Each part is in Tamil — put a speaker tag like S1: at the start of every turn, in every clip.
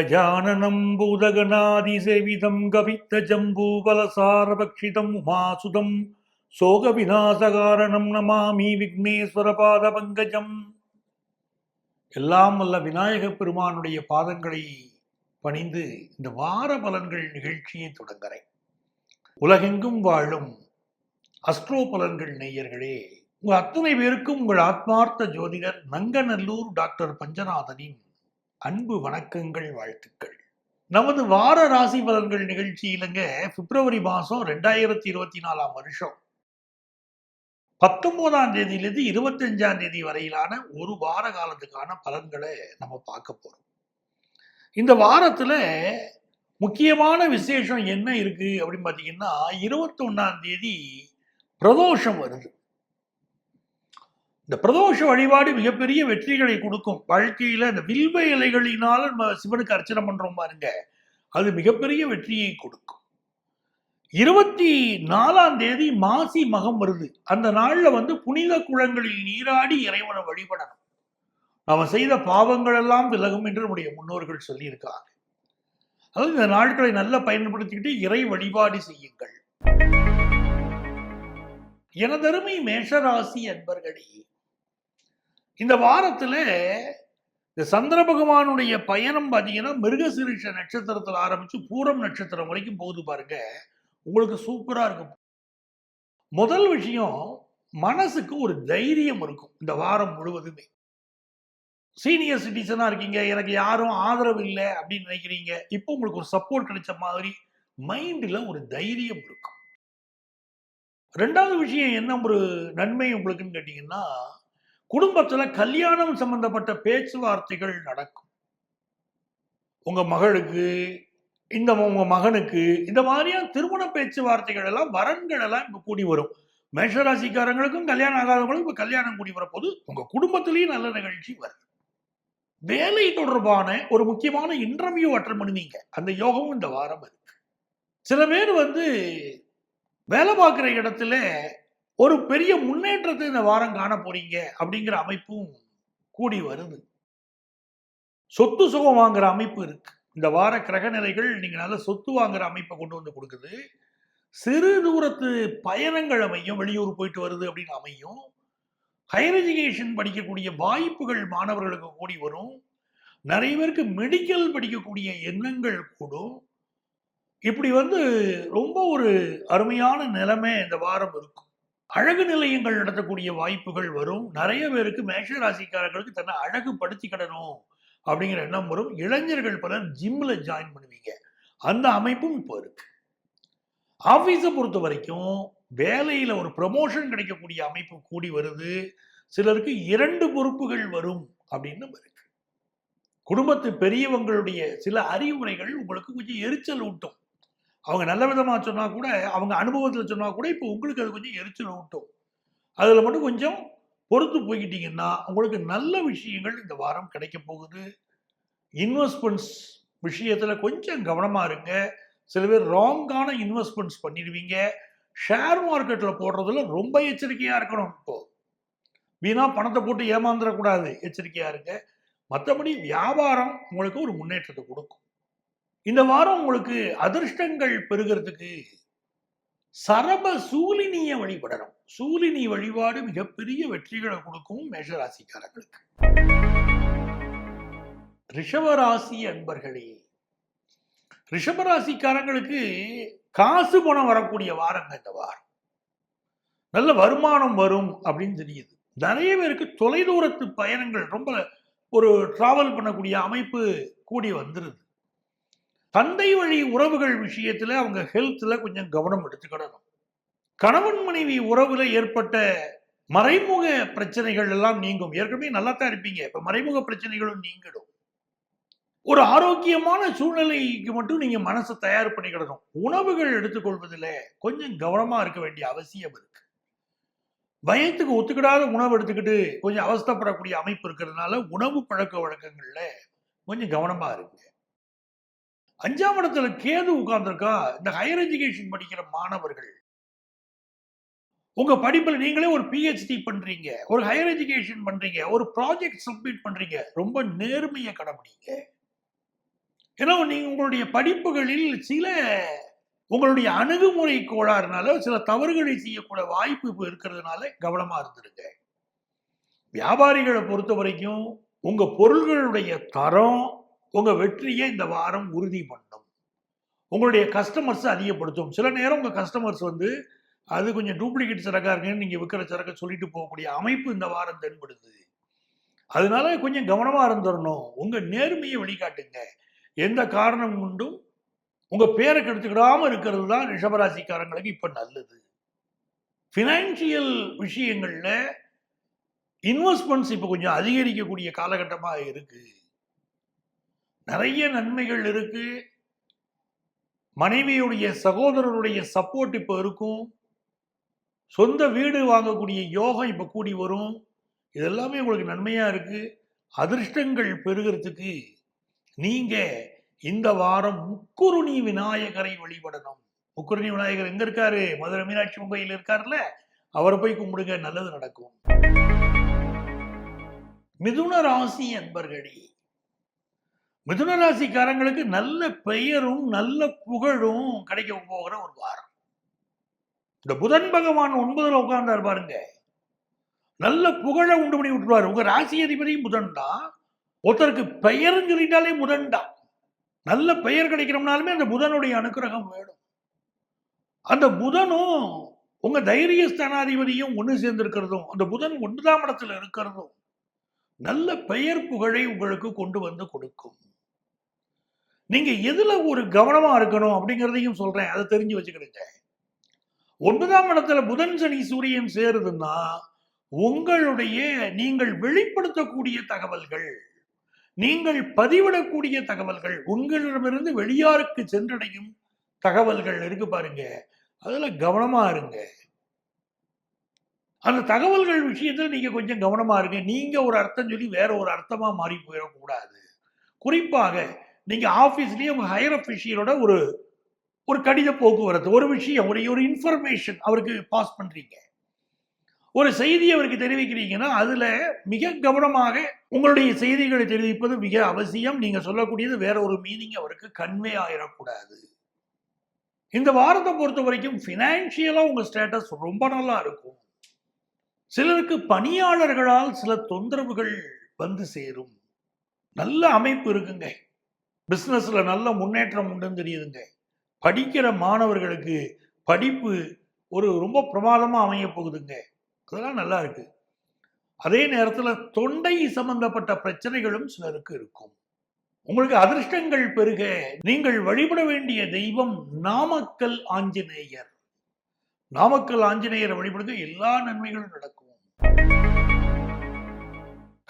S1: கஜானனம் பூதகநாதிசேவிதம் கவித்த ஜம்பூபலசாரபக்ஷிதம் உமாசுதம் சோக விநாசகாரணம் நமாமி விக்னேஸ்வர பாத பங்கஜம் எல்லாம் வல்ல விநாயக பெருமானுடைய பாதங்களை பணிந்து இந்த வார பலன்கள் நிகழ்ச்சியை தொடங்குறேன் உலகெங்கும் வாழும் அஸ்ட்ரோ பலன்கள் நேயர்களே உங்கள் அத்தனை பேருக்கும் உங்கள் ஆத்மார்த்த ஜோதிடர் நங்கநல்லூர் டாக்டர் பஞ்சநாதனின் அன்பு வணக்கங்கள் வாழ்த்துக்கள். நமது வார ராசி பலன்கள் நிகழ்ச்சியிலங்க பிப்ரவரி மாதம் ரெண்டாயிரத்தி இருபத்தி நாலாம் வருஷம். பத்தொன்பதாம் தேதியிலிருந்து இருபத்தஞ்சாம் தேதி வரையிலான ஒரு வார காலத்துக்கான பலன்களை நம்ம பார்க்க போறோம். இந்த வாரத்துல முக்கியமான விசேஷம் என்ன இருக்கு அப்படின்னு பார்த்தீங்கன்னா இருபத்தொன்னாம் தேதி பிரதோஷம் வருது. இந்த பிரதோஷ வழிபாடு மிகப்பெரிய வெற்றிகளை கொடுக்கும். வாழ்க்கையில இந்த வில்வ இலைகளினால நம்ம சிவனுக்கு அர்ச்சனை பண்றோம் பாருங்க. அது மிகப்பெரிய வெற்றியை கொடுக்கும். இருபத்தி நாலாம் தேதி மாசி மகம் வருது. அந்த நாள்ல வந்து புனித குளங்களில் நீராடி இறைவனை வழிபடணும். நாம செய்த பாவங்கள் எல்லாம் விலகும் என்று நம்முடைய முன்னோர்கள் சொல்லியிருக்காங்க. அதாவது இந்த நாட்களை நல்லா பயன்படுத்திக்கிட்டு இறை வழிபாடு செய்யுங்கள். எனதருமை மேஷராசி அன்பர்களே இந்த வாரத்துல இந்த சந்திர பகவானுடைய பயணம் பார்த்தீங்கன்னா மிருகசிரிஷ நட்சத்திரத்தில் ஆரம்பிச்சு பூரம் நட்சத்திரம் வரைக்கும் போகுது பாருங்க. உங்களுக்கு சூப்பரா இருக்கும். முதல் விஷயம் மனசுக்கு ஒரு தைரியம் இருக்கும் இந்த வாரம் முழுவதுமே. சீனியர் சிட்டிசனா இருக்கீங்க எனக்கு யாரும் ஆதரவு இல்லை அப்படின்னு நினைக்கிறீங்க. இப்போ உங்களுக்கு ஒரு சப்போர்ட் கிடைச்ச மாதிரி மைண்டில் ஒரு தைரியம் இருக்கும். ரெண்டாவது விஷயம் என்ன ஒரு நன்மை உங்களுக்குன்னு கேட்டீங்கன்னா குடும்பத்துல கல்யாணம் சம்பந்தப்பட்ட பேச்சுவார்த்தைகள் நடக்கும். உங்க மகளுக்கு இந்த உங்க மகனுக்கு இந்த மாதிரியான திருமண பேச்சுவார்த்தைகள் எல்லாம் வரன்கள் எல்லாம் இப்ப கூடி வரும். மேஷராசிக்காரங்களுக்கும் கல்யாணம் ஆகாதவங்களுக்கும் இப்ப கல்யாணம் கூடி வரப்போது உங்க குடும்பத்திலையும் நல்ல நிகழ்ச்சி வருது வேலை தொடர்பான ஒரு முக்கியமான இன்டர்வியூ அட்டன் பண்ணுவீங்க. அந்த யோகமும் இந்த வாரம் இருக்கு. சில பேர் வந்து வேலை பார்க்குற இடத்துல ஒரு பெரிய முன்னேற்றத்தை இந்த வாரம் காண போறீங்க அப்படிங்கிற அமைப்பும் கூடி வருது. சொத்து சுகம் வாங்குற அமைப்பு இருக்கு. இந்த வார கிரக நிலைகள் நீங்க நல்ல சொத்து வாங்குற அமைப்பை கொண்டு வந்து கொடுக்குது. சிறு தூரத்து பயணங்கள் அமையும் வெளியூர் போயிட்டு வருது அப்படின்னு அமையும். ஹையர் எஜுகேஷன் படிக்கக்கூடிய வாய்ப்புகள் மாணவர்களுக்கு கூடி வரும். நிறைய பேருக்கு மெடிக்கல் படிக்கக்கூடிய எண்ணங்கள் கூடும். இப்படி வந்து ரொம்ப ஒரு அருமையான நிலைமை இந்த வாரம் இருக்கும். அழகு நிலையங்கள் நடத்தக்கூடிய வாய்ப்புகள் வரும். நிறைய பேருக்கு மேஷ ராசிக்காரர்களுக்கு தன்னை அழகுபடுத்திக்கிடணும் அப்படிங்கிற எண்ணம் வரும். இளைஞர்கள் பலர் ஜிம்ல ஜாயின் பண்ணுவீங்க. அந்த அமைப்பும் இப்போ இருக்கு. ஆஃபீஸை பொறுத்த வரைக்கும் வேலையில் ஒரு ப்ரமோஷன் கிடைக்கக்கூடிய அமைப்பு கூடி வருது. சிலருக்கு இரண்டு பொறுப்புகள் வரும் அப்படின்னு இருக்கு. குடும்பத்து பெரியவங்களுடைய சில அறிவுரைகள் உங்களுக்கு கொஞ்சம் எரிச்சல் ஊட்டும் அவங்க நல்ல விதமாக சொன்னால் கூட அவங்க அனுபவத்தில் சொன்னால் கூட இப்போ உங்களுக்கு அது கொஞ்சம் எரிச்சல் ஊட்டும். அதில் மட்டும் கொஞ்சம் பொறுத்து போய்கிட்டிங்கன்னா உங்களுக்கு நல்ல விஷயங்கள் இந்த வாரம் கிடைக்க போகுது. இன்வெஸ்ட்மெண்ட்ஸ் விஷயத்தில் கொஞ்சம் கவனமாக இருங்க. சில பேர் ராங்கான இன்வெஸ்ட்மெண்ட்ஸ் பண்ணிடுவீங்க. ஷேர் மார்க்கெட்டில் போடுறதுல ரொம்ப எச்சரிக்கையாக இருக்கணும் இப்போது வீணா பணத்தை போட்டு ஏமாந்துடக்கூடாது எச்சரிக்கையா இருங்க. மற்றபடி வியாபாரம் உங்களுக்கு ஒரு முன்னேற்றத்தை கொடுக்கும். இந்த வாரம் உங்களுக்கு அதிர்ஷ்டங்கள் பெறுகிறதுக்கு சரப சூலினிய வழிபடணும். சூலினி வழிபாடு மிகப்பெரிய வெற்றிகளை கொடுக்கும் மேஷராசிக்காரர்களுக்கு. ரிஷபராசி அன்பர்களே ரிஷபராசிக்காரங்களுக்கு காசு பணம் வரக்கூடிய வாரங்க இந்த வாரம். நல்ல வருமானம் வரும் அப்படின்னு தெரியுது. நிறைய பேருக்கு தொலைதூரத்து பயணங்கள் ரொம்ப ஒரு டிராவல் பண்ணக்கூடிய அமைப்பு கூடி வந்துருது. தந்தை வழி உறவுகள் விஷயத்துல அவங்க ஹெல்த்ல கொஞ்சம் கவனம் எடுத்துக்கிடணும். கணவன் மனைவி உறவுல ஏற்பட்ட மறைமுக பிரச்சனைகள் எல்லாம் நீங்கும். ஏற்கனவே நல்லா தான் இருப்பீங்க. இப்ப மறைமுக பிரச்சனைகளும் நீங்கிடும். ஒரு ஆரோக்கியமான சூழ்நிலைக்கு மட்டும் நீங்க மனசை தயார் பண்ணிக்கிடணும். உணவுகள் எடுத்துக்கொள்வதில் கொஞ்சம் கவனமா இருக்க வேண்டிய அவசியம் இருக்கு. பயத்துக்கு ஒத்துக்கிடாத உணவு எடுத்துக்கிட்டு கொஞ்சம் அவஸ்தப்படக்கூடிய அமைப்பு இருக்கிறதுனால உணவு பழக்க வழக்கங்கள்ல கொஞ்சம் கவனமா இருங்க. அஞ்சாம் இடத்துல கேது உட்கார்ந்துருக்கா? இந்த ஹையர் எஜுகேஷன் படிக்கிற மாணவர்கள். உங்க படிப்புல நீங்களே ஒரு பிஹெச்டி பண்றீங்க. ஒரு ஹையர் எஜுகேஷன் பண்றீங்க. ஒரு ப்ராஜெக்ட் சப்மிட் பண்றீங்க. ரொம்ப நேர்மையை கடைபிடிங்க ஏன்னா நீங்க உங்களுடைய படிப்புகளில் சில உங்களுடைய அணுகுமுறை கோளாறுனால சில தவறுகளை செய்யக்கூட வாய்ப்பு இப்போ இருக்கிறதுனால கவனமா இருந்துருங்க. வியாபாரிகளை பொறுத்த வரைக்கும் உங்க பொருள்களுடைய தரம் உங்கள் வெற்றியை இந்த வாரம் உறுதி பண்ணும். உங்களுடைய கஸ்டமர்ஸை அதிகப்படுத்தும். சில நேரம் உங்கள் கஸ்டமர்ஸ் வந்து அது கொஞ்சம் டூப்ளிகேட் சரக்காக இருக்குன்னு நீங்கள் விற்கிற சரக்கை சொல்லிட்டு போகக்கூடிய அமைப்பு இந்த வாரம் தென்படுது. அதனால கொஞ்சம் கவனமாக இருந்துடணும் உங்கள் நேர்மையை வெளிக்காட்டுங்க. எந்த காரணம் கொண்டும் உங்கள் பேரை கெடுத்துக்கிடாமல் இருக்கிறது தான் ரிஷபராசிக்காரங்களுக்கு இப்போ நல்லது. ஃபினான்ஷியல் விஷயங்களில் இன்வெஸ்ட்மெண்ட்ஸ் இப்போ கொஞ்சம் அதிகரிக்கக்கூடிய காலகட்டமாக இருக்குது நிறைய நன்மைகள் இருக்கு. மனைவியுடைய சகோதரருடைய சப்போர்ட் இப்போ இருக்கும். சொந்த வீடு வாங்கக்கூடிய யோகம் இப்போ கூடி வரும். இதெல்லாமே உங்களுக்கு நன்மையா இருக்கு. அதிர்ஷ்டங்கள் பெறுகிறதுக்கு நீங்க இந்த வாரம் முக்குருணி விநாயகரை வழிபடணும். முக்குருணி விநாயகர் எங்க இருக்காரு? மதுரை மீனாட்சி கோயில் இருக்காருல்ல? அவரை போய் கும்பிடுங்க நல்லது நடக்கும். மிதுன ராசி அன்பர்களே மிதுன ராசிக்காரங்களுக்கு நல்ல பெயரும் நல்ல புகழும் கிடைக்க போகிற ஒரு வாரம். இந்த புதன் பகவான் ஒன்பதுல உட்கார்ந்தார் பாருங்க. நல்ல புகழை உண்டு பண்ணி விட்டுருவாரு. உங்க ராசி அதிபதியும் புதன் தான் ஒருத்தருக்கு பெயர்னு சொல்லிட்டாலே புதன் தான் நல்ல பெயர் கிடைக்கிறோம்னாலுமே அந்த புதனுடைய அனுக்கிரகம் வேணும். அந்த புதனும் உங்க தைரிய ஸ்தானாதிபதியும் ஒன்று சேர்ந்திருக்கிறதும் அந்த புதன் ஒன்பதாம் இடத்துல இருக்கிறதும் நல்ல பெயர் புகழை உங்களுக்கு கொண்டு வந்து கொடுக்கும். நீங்க எதுல ஒரு கவனமா இருக்கணும் அப்படிங்கிறதையும் சொல்றேன். அதை தெரிஞ்சு வச்சுக்கிடுங்க. ஒன்பதாம் இடத்துல புதன் சனி சூரியன் சேருதுன்னா உங்களுடைய நீங்கள் வெளிப்படுத்தக்கூடிய தகவல்கள் நீங்கள் பதிவிடக்கூடிய தகவல்கள் உங்களிடமிருந்து வெளியாருக்கு சென்றடையும் தகவல்கள் இருக்கு பாருங்க. அதுல கவனமா இருங்க. அந்த தகவல்கள் விஷயத்துல நீங்க கொஞ்சம் கவனமா இருங்க. நீங்க ஒரு அர்த்தம் சொல்லி வேற ஒரு அர்த்தமா மாறி போயிடக்கூடாது. குறிப்பாக நீங்கள் ஆஃபீஸ்லேயே உங்கள் ஹையர் அஃபிஷியலோட ஒரு ஒரு கடித போக்குவரத்து ஒரு விஷயம் ஒரு ஒரு இன்ஃபர்மேஷன் அவருக்கு பாஸ் பண்ணுறீங்க ஒரு செய்தி அவருக்கு தெரிவிக்கிறீங்கன்னா அதில் மிக கவனமாக உங்களுடைய செய்திகளை தெரிவிப்பது மிக அவசியம். நீங்கள் சொல்லக்கூடியது வேற ஒரு மீனிங் அவருக்கு கன்வே ஆயிடக்கூடாது இந்த வாரத்தை பொறுத்த வரைக்கும் ஃபினான்ஷியலாக உங்கள் ஸ்டேட்டஸ் ரொம்ப நல்லா இருக்கும். சிலருக்கு பணியாளர்களால் சில தொந்தரவுகள் வந்து சேரும். நல்ல அமைப்பு இருக்குங்க. பிசினஸ்ல நல்ல முன்னேற்றம் உண்டுன்னு தெரியுதுங்க. படிக்கிற மாணவர்களுக்கு படிப்பு ஒரு ரொம்ப பிரமாதமா அமைய போகுதுங்க. அதெல்லாம் நல்லா இருக்கு. அதே நேரத்துல தொண்டை சம்பந்தப்பட்ட பிரச்சனைகளும் சிலருக்கு இருக்கும். உங்களுக்கு அதிர்ஷ்டங்கள் பெருக நீங்கள் வழிபட வேண்டிய தெய்வம் நாமக்கல் ஆஞ்சநேயர். நாமக்கல் ஆஞ்சநேயரை வழிபடுங்க எல்லா நன்மைகளும் நடக்கும்.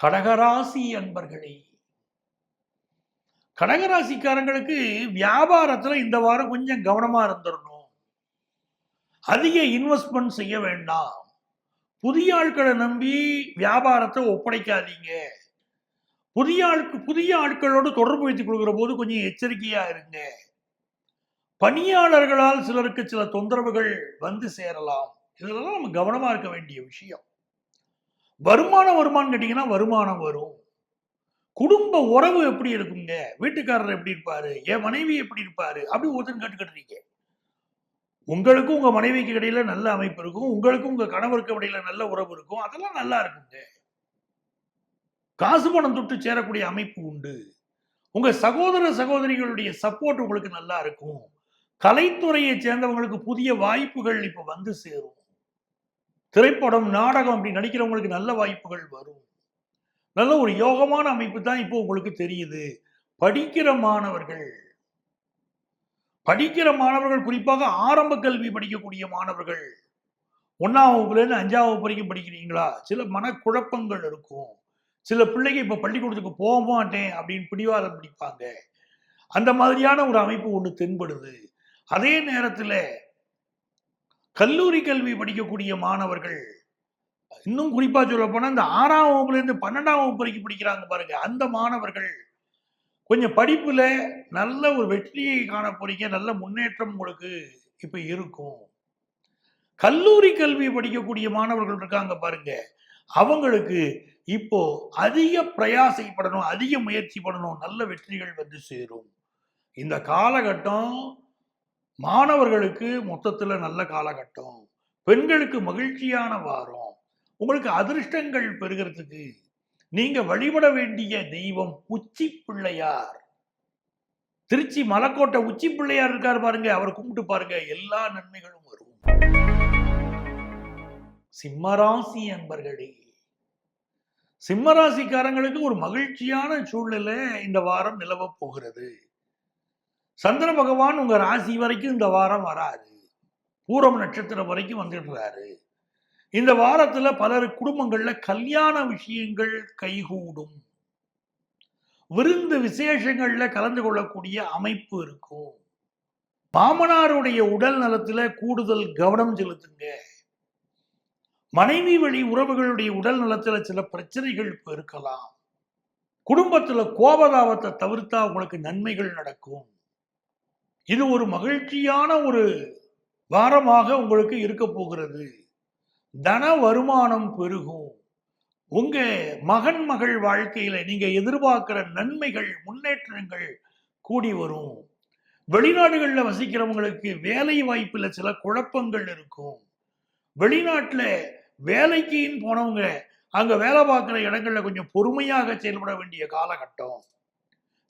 S1: கடகராசி அன்பர்களே கடகராசிக்காரங்களுக்கு வியாபாரத்துல இந்த வாரம் கொஞ்சம் கவனமா இருந்துடணும் அதிக இன்வெஸ்ட்மெண்ட் செய்ய வேண்டாம். புதிய ஆட்களை நம்பி வியாபாரத்தை ஒப்படைக்காதீங்க. புதிய ஆட்கு புதிய ஆட்களோடு தொடர்பு வைத்துக் கொள்கிற போது கொஞ்சம் எச்சரிக்கையா இருங்க. பணியாளர்களால் சிலருக்கு சில தொந்தரவுகள் வந்து சேரலாம். இதெல்லாம் நம்ம கவனமா இருக்க வேண்டிய விஷயம். வருமானம் வருமானம் கேட்டீங்கன்னா வருமானம் வரும். குடும்ப உறவு எப்படி இருக்குங்க? வீட்டுக்காரர் எப்படி இருப்பாரு? என் மனைவி எப்படி இருப்பாரு? அப்படி ஒருத்தர் கேட்டுக்கிட்டு உங்களுக்கும் உங்க மனைவிக்கு இடையில நல்ல அமைப்பு இருக்கும். உங்களுக்கும் உங்க கணவருக்கு இடையில நல்ல உறவு இருக்கும். அதெல்லாம் நல்லா இருக்குங்க. காசு பணம் தொட்டு சேரக்கூடிய அமைப்பு உண்டு. உங்க சகோதர சகோதரிகளுடைய சப்போர்ட் உங்களுக்கு நல்லா இருக்கும். கலைத்துறையை சேர்ந்தவங்களுக்கு புதிய வாய்ப்புகள் இப்ப வந்து சேரும். திரைப்படம் நாடகம் அப்படி நடிக்கிறவங்களுக்கு நல்ல வாய்ப்புகள் வரும். நல்ல ஒரு யோகமான அமைப்பு தான் இப்போ உங்களுக்கு தெரியுது. படிக்கிற மாணவர்கள் படிக்கிற மாணவர்கள் குறிப்பாக ஆரம்ப கல்வி படிக்கக்கூடிய மாணவர்கள் ஒன்றாம் வகுப்புலேருந்து அஞ்சாம் வகுப்பு வரைக்கும் படிக்கிறீங்களா? சில மனக்குழப்பங்கள் இருக்கும். சில பிள்ளைங்க இப்போ பள்ளிக்கூடத்துக்கு போக மாட்டேன் அப்படின்னு பிடிவாதம் பிடிப்பாங்க. அந்த மாதிரியான ஒரு அமைப்பு ஒன்று தென்படுது. அதே நேரத்தில் கல்லூரி கல்வி படிக்கக்கூடிய மாணவர்கள் இன்னும் குறிப்பா சொல்ல போனா இந்த ஆறாம் வகுப்புல இருந்து பன்னெண்டாம் வகுப்பு வரைக்கும் படிக்கிறாங்க பாருங்க. அந்த மாணவர்கள் கொஞ்சம் படிப்புல நல்ல ஒரு வெற்றியை காண போறீங்க நல்ல முன்னேற்றம் உங்களுக்கு இப்ப இருக்கும். கல்லூரி கல்வி படிக்கக்கூடிய மாணவர்கள் இருக்காங்க பாருங்க. அவங்களுக்கு இப்போ அதிக பிரயாசைப்படணும் அதிக முயற்சி பண்ணணும் நல்ல வெற்றிகள் வந்து சேரும். இந்த காலகட்டம் மாணவர்களுக்கு மொத்தத்துல நல்ல காலகட்டம். பெண்களுக்கு மகிழ்ச்சியான வாரம். உங்களுக்கு அதிர்ஷ்டங்கள் பெறுகிறதுக்கு நீங்க வழிபட வேண்டிய தெய்வம் உச்சி பிள்ளையார். திருச்சி மலக்கோட்டை உச்சி பிள்ளையார் இருக்கார் பாருங்க அவர் கும்பிட்டு பாருங்க எல்லா நன்மைகளும் வரும். சிம்மராசி அன்பர்களே சிம்மராசிக்காரங்களுக்கு ஒரு மகிழ்ச்சியான சூழ்நிலை இந்த வாரம் நிலவப் போகிறது. சந்திர பகவான் உங்க ராசி வரைக்கும் இந்த வாரம் வராது பூரம் நட்சத்திரம் வரைக்கும் வந்துடுறாரு இந்த வாரத்துல பலர் குடும்பங்கள்ல கல்யாண விஷயங்கள் கைகூடும். விருந்து விசேஷங்கள்ல கலந்து கொள்ளக்கூடிய அமைப்பு இருக்கும். மாமனாருடைய உடல் நலத்துல கூடுதல் கவனம் செலுத்துங்க. மனைவி வழி உறவுகளுடைய உடல் நலத்துல சில பிரச்சனைகள் இப்போ இருக்கலாம். குடும்பத்துல கோபதாபத்தை தவிர்த்தா உங்களுக்கு நன்மைகள் நடக்கும். இது ஒரு மகிழ்ச்சியான ஒரு வாரமாக உங்களுக்கு இருக்க போகிறது. தன வருமானம் பெருகும். உங்க மகன் மகள் வாழ்க்கையில நீங்க எதிர்பார்க்கிற நன்மைகள் முன்னேற்றங்கள் கூடி வரும். வெளிநாடுகளில் வசிக்கிறவங்களுக்கு வேலை வாய்ப்புல சில குழப்பங்கள் இருக்கும். வெளிநாட்டுல வேலைக்குன்னு போனவங்க அங்க வேலை பார்க்குற இடங்கள்ல கொஞ்சம் பொறுமையாக செயல்பட வேண்டிய காலகட்டம்.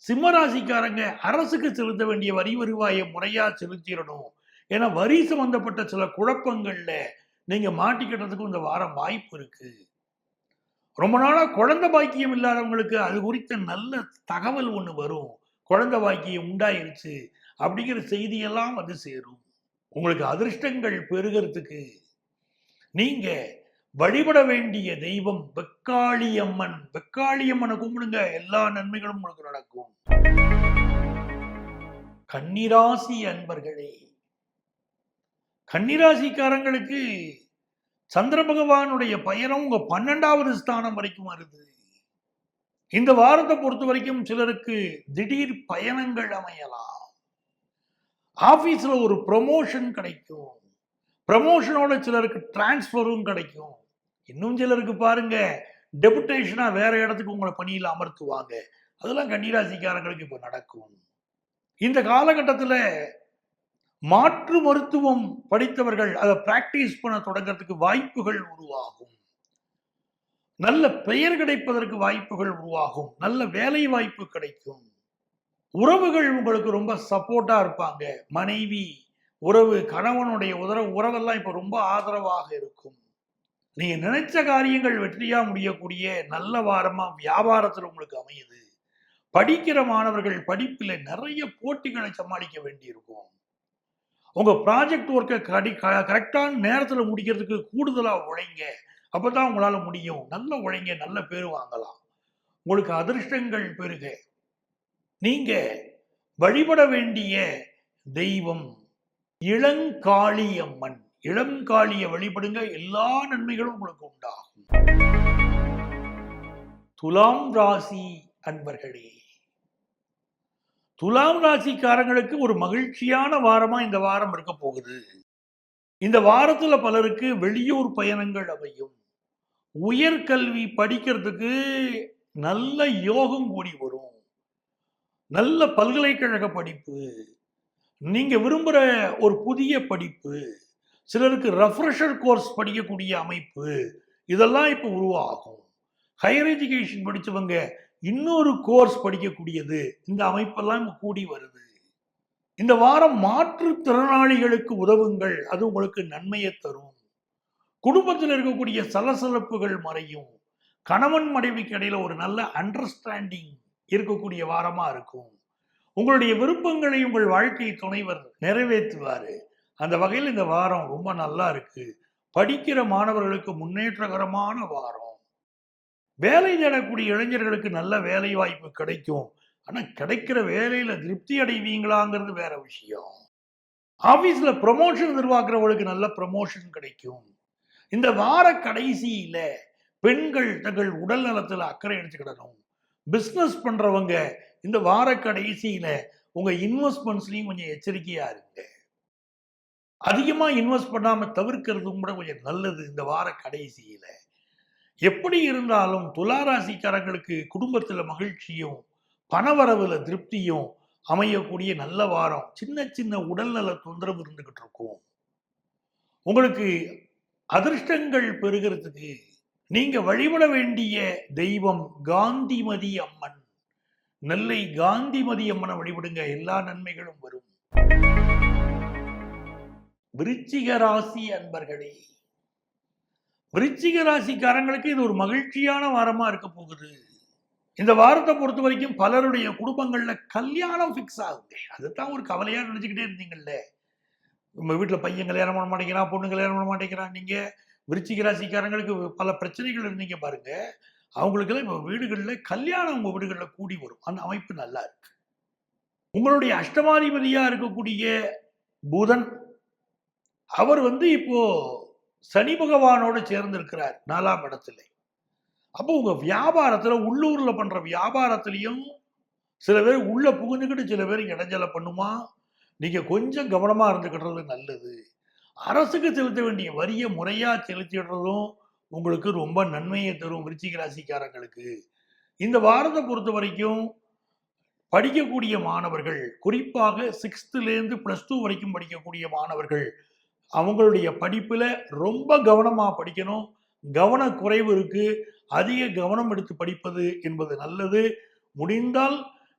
S1: சிம்மராசிக்காரங்க அரசுக்கு செலுத்த வேண்டிய வரி வருவாயை முறையா செலுத்திடணும். ஏன்னா வரி சம்பந்தப்பட்ட சில குழப்பங்கள்ல நீங்க மாட்டிக்கிட்டதுக்கும் இந்த வாரம் வாய்ப்பு இருக்கு. ரொம்ப நாளா குழந்தை பாக்கியம் இல்லாதவங்களுக்கு அது குறித்த நல்ல தகவல் ஒண்ணு வரும். குழந்தை பாக்கியம் உண்டாயிருச்சு அப்படிங்கிற செய்தியெல்லாம் வந்து சேரும். உங்களுக்கு அதிர்ஷ்டங்கள் பெருகிறதுக்கு நீங்க வழிபட வேண்டிய தெய்வம் வெக்காளியம்மன். வெக்காளியம்மனை கும்பிடுங்க. எல்லா நன்மைகளும் உங்களுக்கு நடக்கும். கன்னிராசி அன்பர்களே கன்னிராசிக்காரங்களுக்கு சந்திர பகவானுடைய பயணம் உங்க பன்னெண்டாவது ஸ்தானம் வரைக்கும் வருது. இந்த வாரத்தை பொறுத்த வரைக்கும் சிலருக்கு திடீர் பயணங்கள் அமையலாம். ஆபீஸ்ல ஒரு ப்ரமோஷன் கிடைக்கும். ப்ரமோஷனோட சிலருக்கு டிரான்ஸ்ஃபரும் கிடைக்கும். இன்னும் சிலருக்கு பாருங்க டெபுடேஷனா வேற இடத்துக்கு உங்களை பணியில் அமர்த்துவாங்க. அதெல்லாம் கன்னிராசிக்காரங்களுக்கு இப்போ நடக்கும். இந்த காலகட்டத்தில் மாற்று மருத்துவம் படித்தவர்கள் அதை பிராக்டிஸ் பண்ண தொடங்கிறதுக்கு வாய்ப்புகள் உருவாகும். நல்ல பெயர் கிடைப்பதற்கு வாய்ப்புகள் உருவாகும். நல்ல வேலை வாய்ப்பு கிடைக்கும். உறவுகள் உங்களுக்கு ரொம்ப சப்போர்ட்டா இருப்பாங்க. மனைவி உறவு கணவனுடைய உதர உறவெல்லாம் இப்ப ரொம்ப ஆதரவாக இருக்கும். நீங்க நினைச்ச காரியங்கள் வெற்றியா முடியக்கூடிய நல்ல வாரமா வியாபாரத்தில் உங்களுக்கு அமையுது. படிக்கிற மாணவர்கள் படிப்பில் நிறைய போட்டிகளை சமாளிக்க வேண்டியிருக்கும். உங்க ப்ராஜெக்ட் ஒர்க்கை கடி கரெக்டான நேரத்தில் முடிக்கிறதுக்கு கூடுதலா உழைங்க. அப்போ தான் உங்களால முடியும். நல்ல உழைங்க நல்ல பேர் வாங்கலாம். உங்களுக்கு அதிர்ஷ்டங்கள் பெருக. நீங்க வழிபட வேண்டிய தெய்வம் இளங்காளியம்மன். இளங்காளியை வழிபடுங்க. எல்லா நன்மைகளும் உங்களுக்கு உண்டாகும். துலாம் ராசி அன்பர்களே துலாம் ராசிக்காரங்களுக்கு ஒரு மகிழ்ச்சியான வாரமாக இந்த வாரம் இருக்க போகுது. இந்த வாரத்தில் பலருக்கு வெளியூர் பயணங்கள் அமையும். உயர்கல்வி படிக்கிறதுக்கு நல்ல யோகம் கூடி வரும். நல்ல பல்கலைக்கழக படிப்பு. நீங்கள் விரும்புகிற ஒரு புதிய படிப்பு. சிலருக்கு ரெஃப்ரெஷர் கோர்ஸ் படிக்கக்கூடிய அமைப்பு. இதெல்லாம் இப்போ உருவாகும். ஹையர் எஜுகேஷன் படித்தவங்க இன்னொரு கோர்ஸ் படிக்கக்கூடியது. இந்த அமைப்பெல்லாம் கூடி வருது. இந்த வாரம் மாற்றுத்திறனாளிகளுக்கு உதவுங்கள். அது உங்களுக்கு நன்மையை தரும். குடும்பத்தில் இருக்கக்கூடிய சலசலப்புகள் மறையும். கணவன் மனைவிக்கு இடையில ஒரு நல்ல அண்டர்ஸ்டாண்டிங் இருக்கக்கூடிய வாரமா இருக்கும். உங்களுடைய விருப்பங்களை உங்கள் வாழ்க்கை துணைவர் நிறைவேற்றுவாரு. அந்த வகையில் இந்த வாரம் ரொம்ப நல்லா இருக்கு. படிக்கிற மாணவர்களுக்கு முன்னேற்றகரமான வாரம். வேலை தேடக்கூடிய இளைஞர்களுக்கு நல்ல வேலை வாய்ப்பு கிடைக்கும். ஆனால் கிடைக்கிற வேலையில் திருப்தி அடைவீங்களாங்கிறது வேற விஷயம். ஆஃபீஸில் ப்ரமோஷன் எதிர்பார்க்குறவங்களுக்கு நல்ல ப்ரமோஷன் கிடைக்கும். இந்த வார கடைசியில் பெண்கள் தங்கள் உடல் நலத்தில் அக்கறை எடுத்துக்கிடணும். பிஸ்னஸ் பண்ணுறவங்க இந்த வார கடைசியில் உங்கள் இன்வெஸ்ட்மெண்ட்ஸ்லையும் கொஞ்சம் எச்சரிக்கையாக இருங்க. அதிகமாக இன்வெஸ்ட் பண்ணாமல் தவிர்க்கிறதும் கூட கொஞ்சம் நல்லது இந்த வார கடைசியில். எப்படி இருந்தாலும் துளாராசிக்காரங்களுக்கு குடும்பத்துல மகிழ்ச்சியும் பணவரவுல திருப்தியும் அமையக்கூடிய நல்ல வாரம் சின்ன சின்ன உடல்நல தொந்தரவு இருந்துகிட்டு இருக்கும். உங்களுக்கு அதிர்ஷ்டங்கள் பெறுகிறதுக்கு நீங்க வழிபட வேண்டிய தெய்வம் காந்திமதி அம்மன். நெல்லை காந்திமதி அம்மனை வழிபடுங்க எல்லா நன்மைகளும் வரும். விருச்சிக ராசி அன்பர்களே விருச்சிக ராசிக்காரங்களுக்கு இது ஒரு மகிழ்ச்சியான வாரமா இருக்க போகுது. இந்த வாரத்தை பொறுத்த வரைக்கும் பலருடைய குடும்பங்கள்ல கல்யாணம் ஃபிக்ஸ் ஆகுது. அதுதான் ஒரு கவலையா நினைச்சுக்கிட்டே இருந்தீங்கல்ல. உங்க வீட்டுல பையன் கல்யாணம் பண்ண மாட்டேங்கிறான் பொண்ணு கல்யாணம் பண்ண மாட்டேங்கிறான் நீங்க. விருச்சிக ராசிக்காரங்களுக்கு பல பிரச்சனைகள் இருந்தீங்க பாருங்க. அவங்களுக்கெல்லாம் இப்போ வீடுகளில் கல்யாணம் உங்க வீடுகளில் கூடி வரும். அந்த அமைப்பு நல்லா இருக்கு. உங்களுடைய அஷ்டமாதிபதியா இருக்கக்கூடிய புதன் அவர் வந்து இப்போ சனி பகவானோடு சேர்ந்திருக்கிறார் நாலாம் இடத்துல. அப்போ உங்க வியாபாரத்துல உள்ளூர்ல பண்ற வியாபாரத்திலையும் சில பேர் உள்ள புகுந்துக்கிட்டு சில பேர் இடைஞ்சலை பண்ணுமா? நீங்க கொஞ்சம் கவனமா இருந்துக்கிட்டது நல்லது. அரசுக்கு செலுத்த வேண்டிய வரியை முறையா செலுத்திடுறதும் உங்களுக்கு ரொம்ப நன்மையை தரும் விருச்சிக ராசிக்காரங்களுக்கு. இந்த வாரத்தை பொறுத்த வரைக்கும் படிக்கக்கூடிய மாணவர்கள் குறிப்பாக சிக்ஸ்த்துலேருந்து ப்ளஸ் டூ வரைக்கும் படிக்கக்கூடிய மாணவர்கள் அவங்களுடைய படிப்பில் ரொம்ப கவனமாக படிக்கணும். கவனக்குறைவு இருக்குது அதிக கவனம் எடுத்து படிப்பது என்பது நல்லது. முடிந்தால்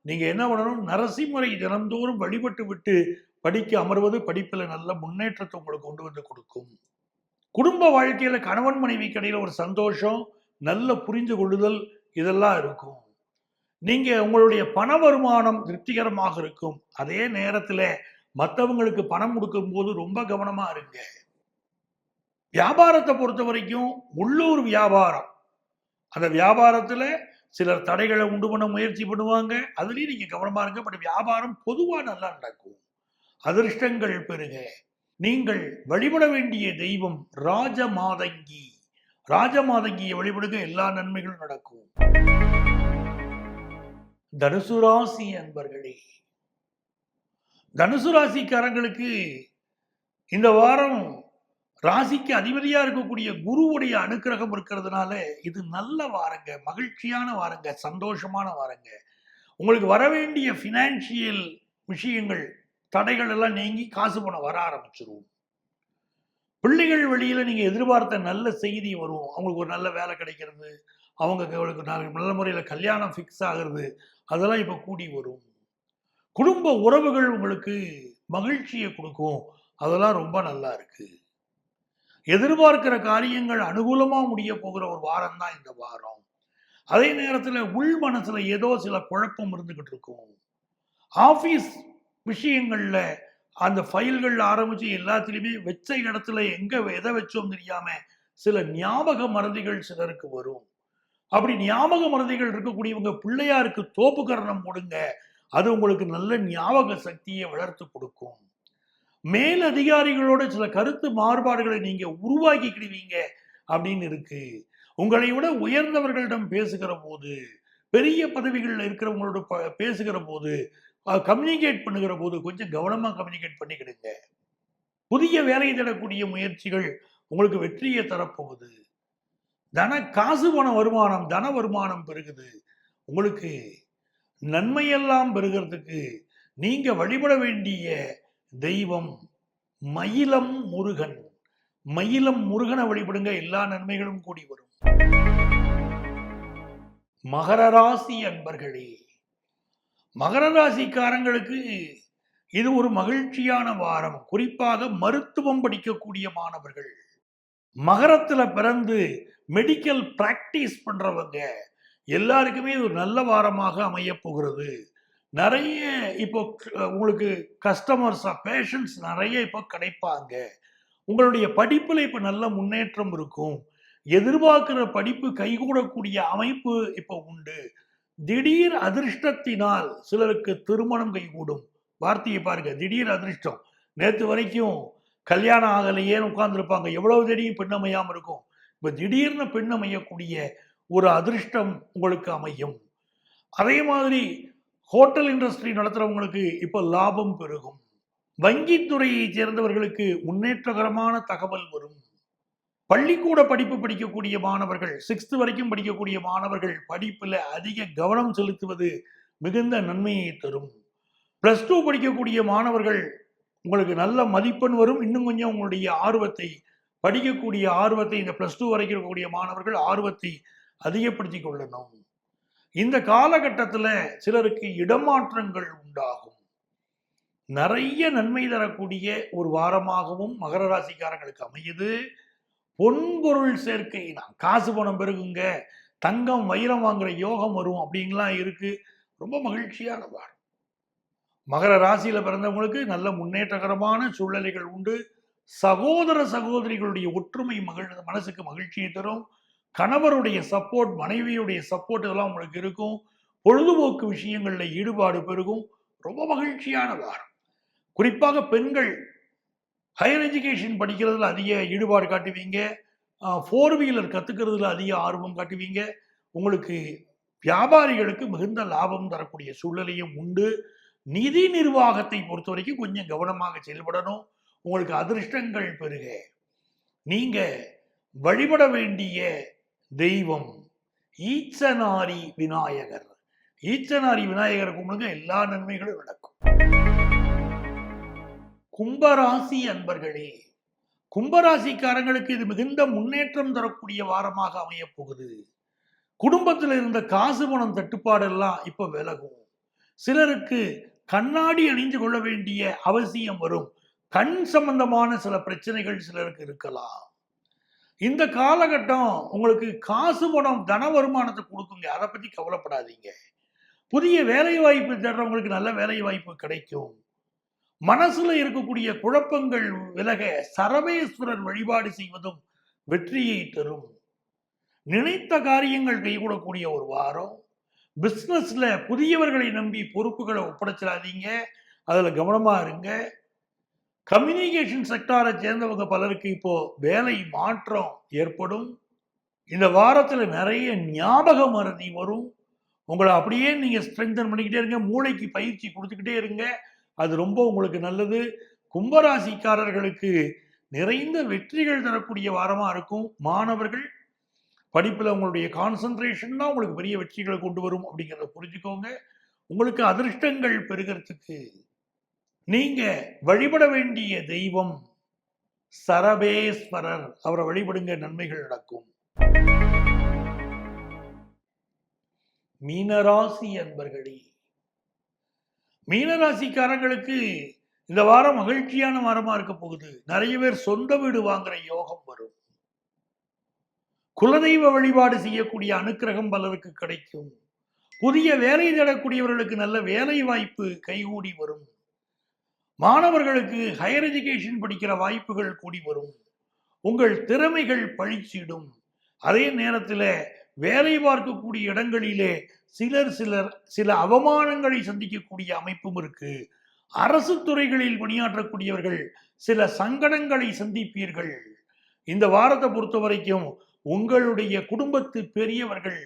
S1: நீங்கள் என்ன பண்ணணும்? நரசிம்மரை தினந்தோறும் வழிபட்டு விட்டு படிக்க அமர்வது படிப்பில் நல்ல முன்னேற்றத்தை உங்களுக்கு கொண்டு வந்து கொடுக்கும். குடும்ப வாழ்க்கையில் கணவன் மனைவி கடையில் ஒரு சந்தோஷம் நல்ல புரிந்து கொள்ளுதல் இதெல்லாம் இருக்கும். நீங்கள் உங்களுடைய பண வருமானம் திருப்திகரமாக இருக்கும். அதே நேரத்தில் மற்றவங்களுக்கு பணம் கொடுக்கும் போது ரொம்ப கவனமா இருங்க. வியாபாரத்தை பொறுத்த வரைக்கும் உள்ளூர் வியாபாரம். அந்த வியாபாரத்துல சிலர் தடைகளை உண்டு பண்ண முயற்சி பண்ணுவாங்க. அதுலயும் நீங்க கவனமா இருங்க. பட் வியாபாரம் பொதுவா நல்லா நடக்கும். அதிர்ஷ்டங்கள் பெறுக. நீங்கள் வழிபட வேண்டிய தெய்வம் ராஜமாதங்கி. ராஜமாதங்கியை வழிபடுங்க. எல்லா நன்மைகளும் நடக்கும். தனுசு ராசி அன்பர்களே தனுசு ராசிக்காரங்களுக்கு இந்த வாரம் ராசிக்கு அதிபதியா இருக்கக்கூடிய குருவுடைய அனுக்கிரகம் இருக்கிறதுனால இது நல்ல வாரங்க மகிழ்ச்சியான வாரங்க சந்தோஷமான வாரங்க. உங்களுக்கு வர வேண்டிய ஃபினான்ஷியல் விஷயங்கள் தடைகள் எல்லாம் நீங்கி காசு பணம் வர ஆரம்பிச்சிருவோம் பிள்ளைகள் வழியில நீங்க எதிர்பார்த்த நல்ல செய்தி வரும். அவங்களுக்கு ஒரு நல்ல வேலை கிடைக்கிறது. அவங்க நல்ல- நல்ல முறையில் கல்யாணம் ஃபிக்ஸ் ஆகுறது. அதெல்லாம் இப்போ கூடி வரும். குடும்ப உறவுகள் உங்களுக்கு மகிழ்ச்சியை கொடுக்கும். அதெல்லாம் ரொம்ப நல்லா இருக்கு. எதிர்பார்க்கிற காரியங்கள் அனுகூலமா முடிய போகிற ஒரு வாரம் தான் இந்த வாரம். அதே நேரத்தில் உள் மனசுல ஏதோ சில குழப்பம் இருந்துகிட்டு இருக்கும். ஆபீஸ் விஷயங்கள்ல அந்த ஃபைல்கள் ஆரம்பிச்சு எல்லாத்துலேயுமே வச்ச இடத்துல எங்க எதை வச்சோம் தெரியாம சில ஞாபக மறதிகள் சிலருக்கு வரும். அப்படி ஞாபக மறதிகள் இருக்கக்கூடியவங்க பிள்ளையாருக்கு தோப்பு கரணம் போடுங்க. அது உங்களுக்கு நல்ல ஞாபக சக்தியை வளர்த்து கொடுக்கும். மேல் அதிகாரிகளோட சில கருத்து மாறுபாடுகளை நீங்க உருவாக்கிக்கிடுவீங்க அப்படின்னு இருக்கு. உங்களை விட உயர்ந்தவர்களிடம் பேசுகிற போது பெரிய பதவிகளில் இருக்கிறவங்களோட ப- பேசுகிற போது கம்யூனிகேட் பண்ணுகிற போது கொஞ்சம் கவனமாக கம்யூனிகேட் பண்ணிக்கிடுங்க. புதிய வேலையை தரக்கூடிய முயற்சிகள் உங்களுக்கு வெற்றியை தரப்போகுது. தன காசு பண வருமானம் தன வருமானம் பெருகுது. உங்களுக்கு நன்மையெல்லாம் பெறுகிறதுக்கு நீங்க வழிபட வேண்டிய தெய்வம் மயிலம் முருகன். மயிலம் முருகனை வழிபடுங்க எல்லா நன்மைகளும் கூடி வரும். மகர ராசி அன்பர்களே மகர ராசிக்காரங்களுக்கு இது ஒரு மகிழ்ச்சியான வாரம். குறிப்பாக மருத்துவம் படிக்கக்கூடிய மாணவர்கள். மகரத்துல பிறந்து மெடிக்கல் பிராக்டிஸ் பண்றவங்க எல்லாருக்குமே இது ஒரு நல்ல வாரமாக அமைய போகிறது நிறைய இப்போ உங்களுக்கு கஸ்டமர்ஸ் பேஷண்ட்ஸ் நிறைய இப்போ கிடைப்பாங்க. உங்களுடைய படிப்பில் இப்போ நல்ல முன்னேற்றம் இருக்கும். எதிர்பார்க்கிற படிப்பு கைகூடக்கூடிய அமைப்பு இப்போ உண்டு. திடீர் அதிர்ஷ்டத்தினால் சிலருக்கு திருமணம் கைகூடும். வார்த்தையை பாருங்க திடீர் அதிர்ஷ்டம். நேற்று வரைக்கும் கல்யாணம் ஆகலையேன்னு உட்கார்ந்துருப்பாங்க. எவ்வளவு தெரியும் பெண்ணமையாமல் இருக்கும். இப்போ திடீர்னு பெண்ணமையக்கூடிய ஒரு அதிர்ஷ்டம் உங்களுக்கு அமையும். அதே மாதிரி ஹோட்டல் இண்டஸ்ட்ரி நடத்துறவங்களுக்கு இப்போ லாபம் பெருகும். வங்கித்துறையை சேர்ந்தவர்களுக்கு முன்னேற்றகரமான தகவல் வரும். பள்ளிக்கூட படிப்பு படிக்கக்கூடிய மாணவர்கள் சிக்ஸ்த் வரைக்கும் படிக்கக்கூடிய மாணவர்கள் படிப்புல அதிக கவனம் செலுத்துவது மிகுந்த நன்மையை தரும். ப்ளஸ் டூ படிக்கக்கூடிய மாணவர்கள் உங்களுக்கு நல்ல மதிப்பெண் வரும். இன்னும் கொஞ்சம் உங்களுடைய ஆர்வத்தை படிக்கக்கூடிய ஆர்வத்தை இந்த ப்ளஸ் டூ வரைக்கும் இருக்கக்கூடிய மாணவர்கள் ஆர்வத்தை அதிகப்படுத்தி கொள்ளணும் இந்த காலகட்டத்தில் சிலருக்கு இடமாற்றங்கள் உண்டாகும். நிறைய நன்மை தரக்கூடிய ஒரு வாரமாகவும் மகர ராசிக்காரங்களுக்கு அமையுது. பொன்பொருள் சேர்க்கை நான் காசு பணம் பெருகுங்க தங்கம் வைரம் வாங்குற யோகம் வரும் அப்படிங்கலாம் இருக்கு. ரொம்ப மகிழ்ச்சியான வாரம். மகர ராசியில பிறந்தவங்களுக்கு நல்ல முன்னேற்றகரமான சூழ்நிலைகள் உண்டு. சகோதர சகோதரிகளுடைய ஒற்றுமை மகிழ் மனசுக்கு மகிழ்ச்சியை தரும். கணவருடைய சப்போர்ட் மனைவியுடைய சப்போர்ட் இதெல்லாம் உங்களுக்கு இருக்கும். பொழுதுபோக்கு விஷயங்களில் ஈடுபாடு பெருகும். ரொம்ப மகிழ்ச்சியான வாரம். குறிப்பாக பெண்கள் ஹையர் எஜுகேஷன் படிக்கிறதுல அதிக ஈடுபாடு காட்டுவீங்க. ஃபோர் வீலர் கற்றுக்கிறதுல அதிக ஆர்வம் காட்டுவீங்க. உங்களுக்கு வியாபாரிகளுக்கு மிகுந்த லாபம் தரக்கூடிய சூழ்நிலையும் உண்டு. நிதி நிர்வாகத்தை பொறுத்த வரைக்கும் கொஞ்சம் கவனமாக செயல்படணும். உங்களுக்கு அதிர்ஷ்டங்கள் பெருக. நீங்கள் வழிபட வேண்டிய தெய்வம். ஈச்சனாரி விநாயகர். ஈச்சனாரி விநாயகர் கும்பிடுங்க எல்லா நன்மைகளும் நடக்கும். கும்பராசி அன்பர்களே கும்பராசிக்காரங்களுக்கு இது மிகுந்த முன்னேற்றம் தரக்கூடிய வாரமாக அமையப் போகுது குடும்பத்தில் இருந்த காசு பணம் தட்டுப்பாடெல்லாம் இப்ப விலகும். சிலருக்கு கண்ணாடி அணிந்து கொள்ள வேண்டிய அவசியம் வரும். கண் சம்பந்தமான சில பிரச்சனைகள் சிலருக்கு இருக்கலாம். இந்த காலகட்டம் உங்களுக்கு காசு பணம் தன வருமானத்தை கொடுக்குங்க. அதை பற்றி கவலைப்படாதீங்க. புதிய வேலை வாய்ப்பு தேடுறவங்களுக்கு நல்ல வேலை வாய்ப்பு கிடைக்கும். மனசுல இருக்கக்கூடிய குழப்பங்கள் விலக சரவேஸ்வரர் வழிபாடு செய்வதும் வெற்றியை தரும். நினைத்த காரியங்கள் கைகூடக்கூடிய ஒரு வாரம். பிஸ்னஸ்ல புதியவர்களை நம்பி பொறுப்புகளை ஒப்படைச்சிடாதீங்க. அதில் கவனமாக இருங்க. கம்யூனிகேஷன் செக்டாரை சேர்ந்தவங்க பலருக்கு இப்போ வேலை மாற்றம் ஏற்படும். இந்த வாரத்தில் நிறைய ஞாபக மருதி வரும். உங்களை அப்படியே நீங்கள் ஸ்ட்ரென்தன் பண்ணிக்கிட்டே இருங்க மூளைக்கு பயிற்சி கொடுத்துக்கிட்டே இருங்க. அது ரொம்ப உங்களுக்கு நல்லது. கும்பராசிக்காரர்களுக்கு நிறைந்த வெற்றிகள் தரக்கூடிய வாரமாக இருக்கும். மாணவர்கள் படிப்பில் உங்களுடைய கான்சன்ட்ரேஷன் தான் உங்களுக்கு பெரிய வெற்றிகளை கொண்டு வரும் அப்படிங்கிறத புரிஞ்சுக்கோங்க. உங்களுக்கு அதிர்ஷ்டங்கள் பெறுகிறதுக்கு நீங்க வழிபட வேண்டிய தெய்வம் சரபேஸ்வரர். அவரை வழிபடுங்க நன்மைகள் நடக்கும். மீனராசி அன்பர்களே மீனராசிக்காரங்களுக்கு இந்த வாரம் மகிழ்ச்சியான வாரமா இருக்க போகுது. நிறைய பேர் சொந்த வீடு வாங்குற யோகம் வரும். குலதெய்வ வழிபாடு செய்யக்கூடிய அனுக்கிரகம் பலருக்கு கிடைக்கும். புதிய வேலை தேடக்கூடியவர்களுக்கு நல்ல வேலை வாய்ப்பு கைகூடி வரும். மாணவர்களுக்கு ஹையர் எஜுகேஷன் படிக்கிற வாய்ப்புகள் கூடி வரும். உங்கள் திறமைகள் பழிச்சிடும். அதே நேரத்தில் வேலை பார்க்கக்கூடிய இடங்களிலே சிலர் சிலர் சில அவமானங்களை சந்திக்கக்கூடிய அமைப்பும் இருக்கு. அரசு துறைகளில் பணியாற்றக்கூடியவர்கள் சில சங்கடங்களை சந்திப்பீர்கள். இந்த வாரத்தை பொறுத்த வரைக்கும் உங்களுடைய குடும்பத்து பெரியவர்கள்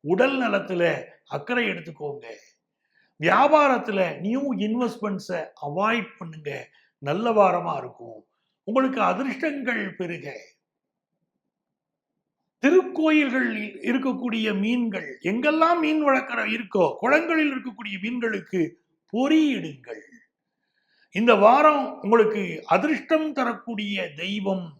S1: உடல் நலத்துல அக்கறை எடுத்துக்கோங்க. வியாபாரத்துல நியூ இன்வெஸ்ட்மெண்ட்ஸை அவாய்ட் பண்ணுங்க. நல்ல வாரமா இருக்கும். உங்களுக்கு அதிர்ஷ்டங்கள் பெருக. திருக்கோயில்கள் இருக்கக்கூடிய மீன்கள் எங்கெல்லாம் மீன் வளர்க்குற இருக்கோ குளங்களில் இருக்கக்கூடிய மீன்களுக்கு பொறியிடுங்கள். இந்த வாரம் உங்களுக்கு அதிர்ஷ்டம் தரக்கூடிய தெய்வம்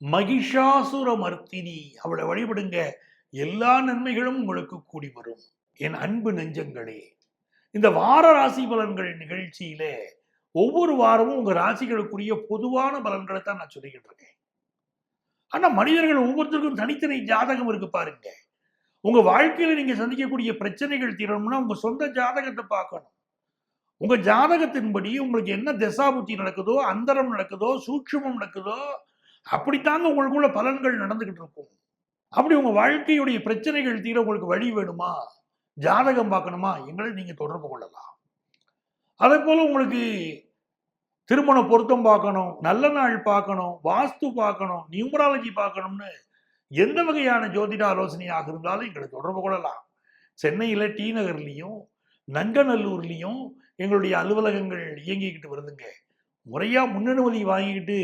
S1: மகிஷாசுர மர்த்தினி. அவளை வழிபடுங்க. எல்லா நன்மைகளும் உங்களுக்கு கூடி வரும். என் அன்பு நெஞ்சங்களே. இந்த வார ராசி பலன்கள் நிகழ்ச்சியிலே ஒவ்வொரு வாரமும் உங்க ராசிகளுக்குரிய பொதுவான பலன்களை தான் நான் சொல்லிக்கிட்டு இருக்கேன். ஆனா மனிதர்கள் ஒவ்வொருத்தருக்கும் தனித்தனி ஜாதகம் இருக்கு பாருங்க. உங்க வாழ்க்கையில நீங்க சந்திக்கக்கூடிய பிரச்சனைகள் தீரணும்னா உங்க சொந்த ஜாதகத்தை பார்க்கணும். உங்க ஜாதகத்தின்படி உங்களுக்கு என்ன திசாபுத்தி நடக்குதோ அந்தரம் நடக்குதோ சூட்சமம் நடக்குதோ அப்படித்தாங்க உங்களுக்குள்ள பலன்கள் நடந்துகிட்டு இருக்கும். அப்படி உங்க வாழ்க்கையுடைய பிரச்சனைகள் தீர உங்களுக்கு வழி வேணுமா? ஜாதகம் பார்க்கணுமா? எங்களை நீங்கள் தொடர்பு கொள்ளலாம். அதே போல் உங்களுக்கு திருமண பொருத்தம் பார்க்கணும் நல்ல நாள் பார்க்கணும் வாஸ்து பார்க்கணும் நியூமராலஜி பார்க்கணும்னு எந்த வகையான ஜோதிட ஆலோசனையாக இருந்தாலும் எங்களை தொடர்பு கொள்ளலாம். சென்னையில் டி நகர்லையும் நங்கநல்லூர்லேயும் எங்களுடைய அலுவலகங்கள் இயங்கிக்கிட்டு வருதுங்க. முறையாக முன்னனுமதி வாங்கிக்கிட்டு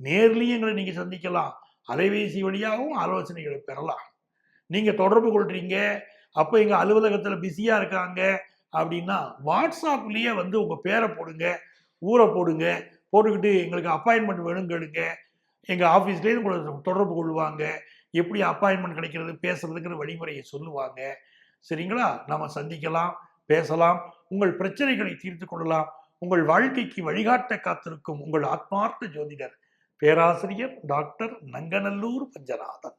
S1: நேர்லேயும் எங்களை நீங்கள் சந்திக்கலாம். அலைபேசி வழியாகவும் ஆலோசனைகளை பெறலாம். நீங்கள் தொடர்பு கொள்கிறீங்க அப்போ எங்கள் அலுவலகத்தில் பிஸியாக இருக்காங்க அப்படின்னா வாட்ஸ்அப்லேயே வந்து உங்கள் பேரை போடுங்க ஊரை போடுங்க போட்டுக்கிட்டு எங்களுக்கு அப்பாயின்மெண்ட் வேணும் கேளுங்க. எங்கள் ஆஃபீஸ்லேயே உங்களை தொடர்பு கொள்வாங்க. எப்படி அப்பாயின்மெண்ட் கிடைக்கிறது பேசுறதுங்கிற வழிமுறையை சொல்லுவாங்க. சரிங்களா? நம்ம சந்திக்கலாம் பேசலாம். உங்கள் பிரச்சனைகளை தீர்த்து கொள்ளலாம். உங்கள் வாழ்க்கைக்கு வழிகாட்ட காத்திருக்கும் உங்கள் ஆத்மார்த்த ஜோதிடர் பேராசிரியர் டாக்டர் நங்கநல்லூர் பஞ்சநாதன்.